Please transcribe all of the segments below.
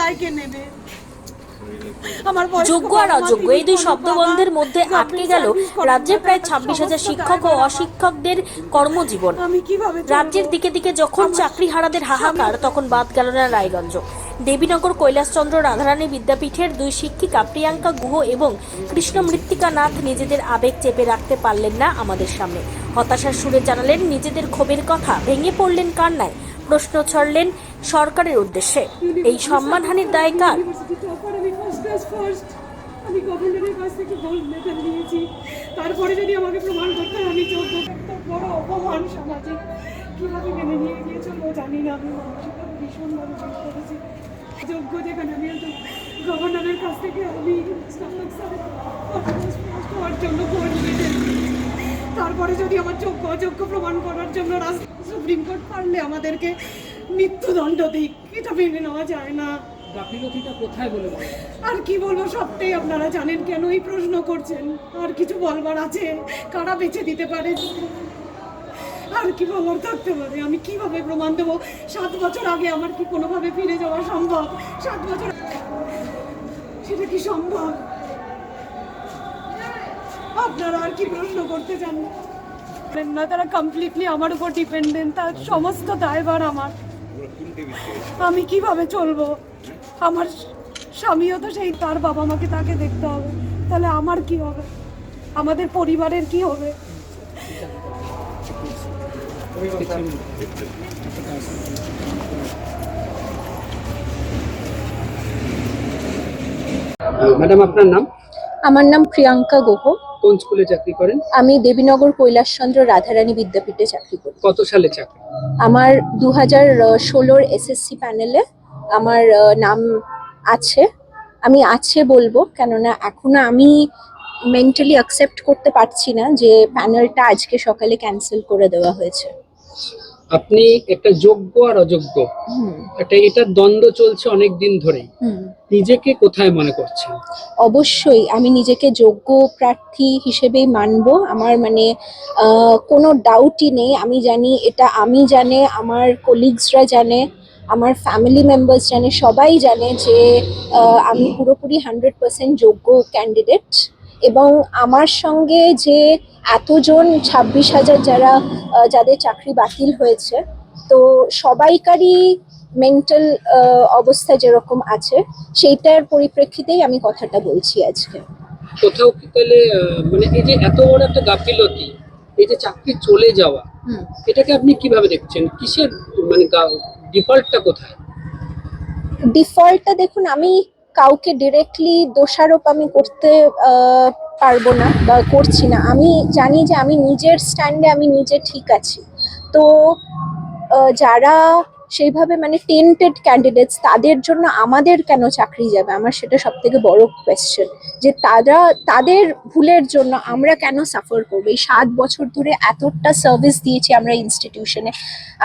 দায় কে নেবে যোগ্য আর অযোগ্য এই দুই শব্দবন্ধের মধ্যে আটকে গেল রাজ্যে রাজ্যের প্রায় ছাব্বিশ হাজার শিক্ষক ও অশিক্ষকদের কর্মজীবন? রাজ্যের দিকে দিকে যখন চাকরি হারাদের হাহাকার তখন বাদ গেল না রায়গঞ্জ দেবীনগর কৈলাসচন্দ্র রাধারানী বিদ্যাপীঠের দুই শিক্ষিকা প্রিয়াঙ্কা গুহ এবং কৃষ্ণ মৃত্তিকা নাথ নিজেদের আবেগ চেপে রাখতে পারলেন না আমাদের সামনে। হতাশার সুরে জানালেন, নিজেদের ক্ষোভের কথা ভেঙে পড়লেন কান্নায় প্রশ্ন ছড়লেন সরকারের উদ্দেশ্যে। এই সম্মানহানির দায় কার? আমি গভর্নরের কাছ থেকে গোল্ড মেডেল নিয়েছি তারপরে যদি আমাকে প্রমাণ করতে আমি বড় অপমান সমাজে কীভাবে মেনে নিয়ে জানি না। আমি মানসিকভাবে ভীষণভাবে পড়েছি যোগ্য যেখানে আমি একজন গভর্নরের কাছ থেকে আমি হওয়ার জন্য তারপরে যদি আমার যোগ্য অযোগ্য প্রমাণ করার জন্য সুপ্রিম কোর্ট পারলে আমাদেরকে মৃত্যুদণ্ড দিক এটা মেনে নেওয়া যায় না। গাফিলতিটা কোথায় বলে আর কি বলব সবটাই আপনারা জানেন কেন এই প্রশ্ন করছেন। আর কিছু বলবার আছে? কারা বেঁচে দিতে পারে? আর কি বলার থাকতে পারে? আমি কীভাবে প্রমাণ দেবো? সাত বছর আগে আমার কি কোনোভাবে ফিরে যাওয়া সম্ভব? সাত বছর সেটা কি সম্ভব? আপনারা আর কি প্রশ্ন করতে চান? না, তারা কমপ্লিটলি আমার উপর ডিপেন্ডেন্ট তার সমস্ত দায়ভার আমার। আমি কীভাবে চলবো? আমার স্বামীও তো সেই, তার বাবা মাকে তাকে দেখতে হবে। তাহলে আমার কি হবে? আমাদের পরিবারের কি হবে? ম্যাডাম আপনার নাম? আমার নাম প্রিয়াঙ্কা গুহ। কোন স্কুলে চাকরি করেন? আমি দেবীনগর কৈলাসচন্দ্র রাধারানী বিদ্যাপীঠে চাকরি করি। কত সালে চাকরি? আমার দু হাজার ষোলোর এসএসসি প্যানেলে আমার নাম আছে। আমি আছে বলব কেননা এখনও আমি মেন্টালি অ্যাকসেপ্ট করতে পারছি না যে প্যানেলটা আজকে সকালে ক্যান্সেল করে দেওয়া হয়েছে। আপনি একটা যোগ্য আর অযোগ্য। একটা এটার দ্বন্দ্ব চলছে অনেক দিন ধরেই নিজেকে কোথায় মনে করছেন? অবশ্যই আমি নিজেকে যোগ্য প্রার্থী হিসেবেই মানব। আমার মানে কোনো ডাউটই নেই। আমি জানি এটা আমি জানে আমার কলিগসরা জানে আমার ফ্যামিলি মেম্বার্স জানে সবাই জানে যে আমি পুরোপুরি হান্ড্রেড পার্সেন্ট যোগ্য ক্যান্ডিডেট এবং আমার সঙ্গে যে এতজন ছাব্বিশ হাজার যারা যাদের চাকরি বাতিল হয়েছে তো সবাইকারই মেন্টাল অবস্থা যেরকম আছে সেইটার পরিপ্রেক্ষিতেই আমি কথাটা বলছি আজকে। কোথাও কি তাহলে মানে এই যে এত বড় একটা গাফিলতি এই যে চাকরি চলে যাওয়া। এটাকে আপনি কীভাবে দেখছেন? কিসের মানে ডিফল্টটা কোথায়? ডিফল্টটা দেখুন আমি কাউকে ডিরেক্টলি দোষারোপ আমি করতে পারব না বা করছি না। আমি জানি যে আমি নিজের স্ট্যান্ডে আমি নিজে ঠিক আছি। তো যারা সেইভাবে মানে টেন্টেড ক্যান্ডিডেটস তাদের জন্য আমাদের কেন চাকরি যাবে? আমার সেটা সব থেকে বড় কোয়েশ্চেন যে তারা, তাদের ভুলের জন্য আমরা কেন সাফার করব? এই সাত বছর ধরে এতটা সার্ভিস দিয়েছি আমরা ইনস্টিটিউশনে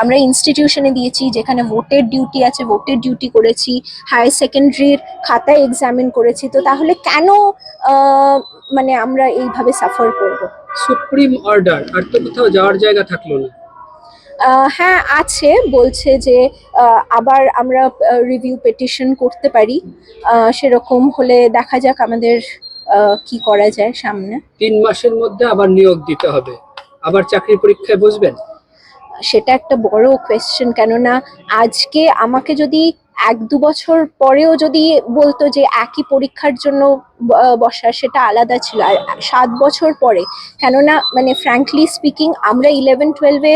আমরা ইনস্টিটিউশনে দিয়েছি যেখানে ভোটের ডিউটি আছে ভোটের ডিউটি করেছি হায়ার সেকেন্ডারির খাতায় এক্সামিন করেছি। তো তাহলে কেন মানে আমরা এইভাবে সাফার করব? সুপ্রিম অর্ডার আর তো কোথাও যাওয়ার জায়গা থাকল না। হ্যাঁ আছে বলছে যে আবার আমরা রিভিউ পেটিশন করতে পারি। সেরকম হলে দেখা যাক আমাদের কি করা যায় সামনে। তিন মাসের মধ্যে আবার নিয়োগ দিতে হবে। আবার চাকরির পরীক্ষায় বসবেন? সেটা একটা বড় কোয়েশ্চেন কেননা আজকে আমাকে যদি এক দু বছর পরেও যদি বলতো যে একই পরীক্ষার জন্য বসা সেটা আলাদা ছিল। আর সাত বছর পরে, কেননা মানে ফ্র্যাঙ্কলি স্পিকিং আমরা ইলেভেন টুয়েলভে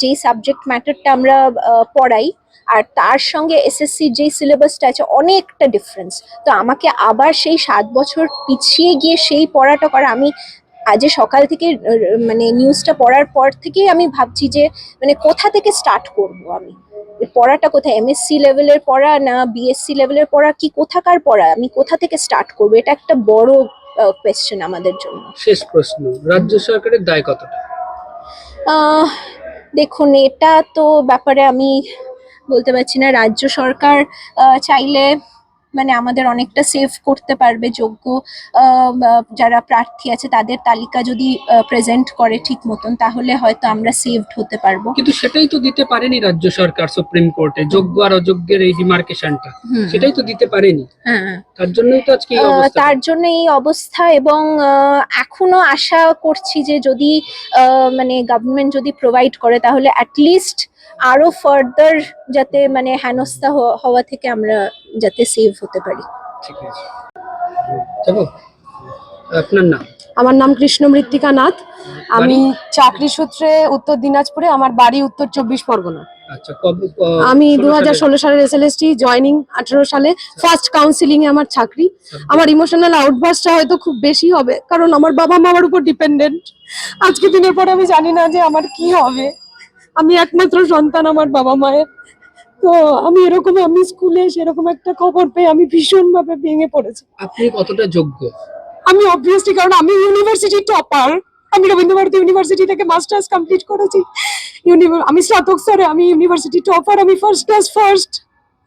যেই সাবজেক্ট ম্যাটারটা আমরা পড়াই, আর তার সঙ্গে এসএসসির যেই সিলেবাসটা আছে, অনেকটা ডিফারেন্স তো আমাকে আবার সেই সাত বছর পিছিয়ে গিয়ে সেই পড়াটা করা আমি আজ সকাল থেকে মানে নিউজটা পড়ার পর থেকেই আমি ভাবছি যে মানে কোথা থেকে স্টার্ট করব আমি? পড়াটা কোথায়? এমএসসি লেভেলের পড়া না বিএসসি লেভেলের পড়া? কি কোথাকার পড়া? আমি কোথা থেকে স্টার্ট করব? এটা একটা বড় কোয়েশ্চেন আমাদের জন্য। শেষ প্রশ্ন রাজ্য সরকারের দায় কতটা? দেখুন এটা তো ব্যাপারে আমি বলতে পারছি না। রাজ্য সরকার চাইলে মানে আমাদের অনেকটা সেভ করতে পারবে যোগ্য যারা প্রার্থী আছে তাদের তালিকা যদি প্রেজেন্ট করে ঠিক মতন তাহলে হয়তো আমরা সেভড হতে পারব। কিন্তু সেটাই তো দিতে পারেনি রাজ্য সরকার সুপ্রিম কোর্টে যোগ্য আর অযোগ্যের এই ডিমার্কেশনটা সেটাই তো দিতে পারেনি। হ্যাঁ তার জন্যই তো আজকে তার জন্য এই অবস্থা এবং এখনও আশা করছি যে যদি মানে গভর্নমেন্ট যদি প্রোভাইড করে তাহলে অ্যাটলিস্ট আরও ফার্দার যাতে মানে হেনস্থা হওয়া থেকে আমরা যাতে সেভ হতে পারি। ঠিক আছে। আপনার নাম? আমার নাম কৃষ্ণ মৃত্তিকা নাথ। আমি চাকরি সূত্রে উত্তর দিনাজপুরে আমার বাড়ি উত্তর চব্বিশ পরগনা। আচ্ছা আমি দু হাজার ষোলো সালের S L S T joining আঠারো সালে ফার্স্ট কাউন্সিলিং এ আমার চাকরি। আমার ইমোশনাল আউটবার্সটা হয়তো খুব বেশি হবে কারণ আমার বাবা মা আমার উপর ডিপেন্ডেন্ট আজকে দিনের পর আমি জানি না যে আমার কি হবে। আমি একমাত্র সন্তান আমার বাবা মায়ের। তো আমি এরকম আমি স্কুলে সেরকম একটা খবর পেয়ে আমি ভীষণ ভাবে ভেঙে পড়েছি। আপনি কতটা যোগ্য? আমি অবভিয়াসলি কারণ আমি ইউনিভার্সিটি টপার আমি রবীন্দ্রভারতী ইউনিভার্সিটি থেকে মাস্টার্স কমপ্লিট করেছি। আমি স্নাতক স্তরে আমি ইউনিভার্সিটি টপার আমি ফার্স্ট ক্লাস ফার্স্ট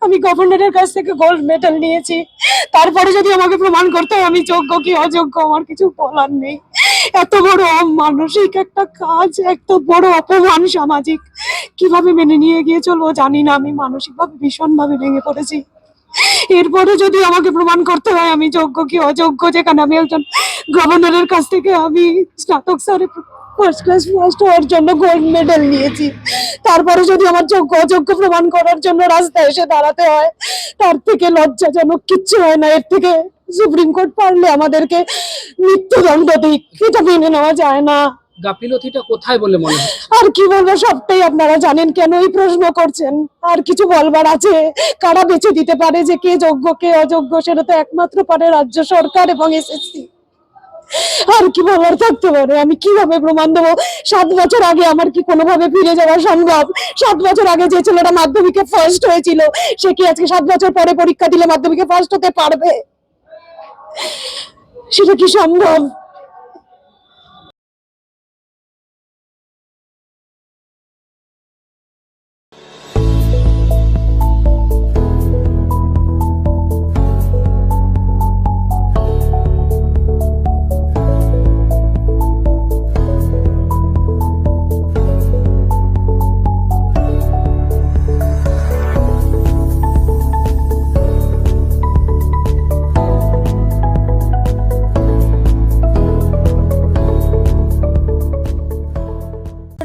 আমি গভর্নরের কাছ থেকে গোল্ড মেডেল নিয়েছি। তারপরে যদি আমাকে প্রমাণ করতে হয় আমি যোগ্য কি অযোগ্য আমার কিছু বলার নেই। এত বড় মানসিক একটা কাজ, এত বড় অপমান সামাজিক। কীভাবে মেনে নিয়ে গিয়ে চলবো জানি না, আমি মানসিকভাবে ভীষণভাবে ভেঙে পড়েছি। এরপরে যদি আমাকে প্রমাণ করতে হয় আমি যোগ্য কি অযোগ্য, যেখানে আমি একজন গভর্নরের কাছ থেকে আমি স্নাতক স্তরে ফার্স্ট ক্লাস ফার্স্ট হওয়ার জন্য গোল্ড মেডেল নিয়েছি। তারপরে যদি আমার যোগ্য অযোগ্য প্রমাণ করার জন্য রাস্তায় এসে দাঁড়াতে হয় তার থেকে লজ্জাজনক কিচ্ছু হয় না। এর থেকে সুপ্রিম কোর্ট পারলে আমাদেরকে মৃত্যুদণ্ড দিক। এটা মেনে নেওয়া যায় না। গাফিলতিটা কোথায় বলে মনে হয়? আর কি বলব সবটাই আপনারা জানেন কেন এই প্রশ্ন করছেন? আর কিছু বলবার আছে? কারা বেছে দিতে পারে যে কে যোগ্য কে অযোগ্য? সেটা তো একমাত্র পারে রাজ্য সরকার এবং এসএসসি আর কি বলার থাকতে পারে? আমি কীভাবে প্রমাণ দেবো? সাত বছর আগে আমার কি কোনোভাবে ফিরে যাওয়া সম্ভব? সাত বছর আগে যে ছেলেটা মাধ্যমিকে ফার্স্ট হয়েছিল, সে কি আজকে সাত বছর পরে পরীক্ষা দিলে মাধ্যমিকে ফার্স্ট হতে পারবে? সেটা কি সম্ভব?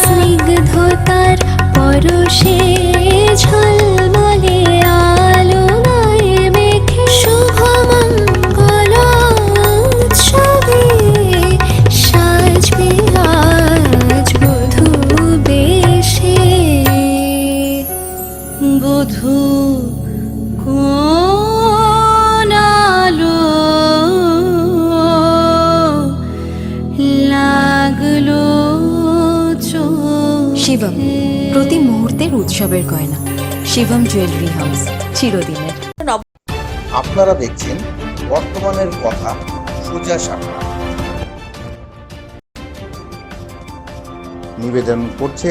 স্নিগ্ধতার পরশে ঝলমলে শিবম প্রতি মুহূর্তের উৎসবের গয়না। শিবম জুয়েলারি হাউস চিরদিনের। আপনারা দেখছেন বর্তমানের কথা সোজা সাপটা। নিবেদন করছে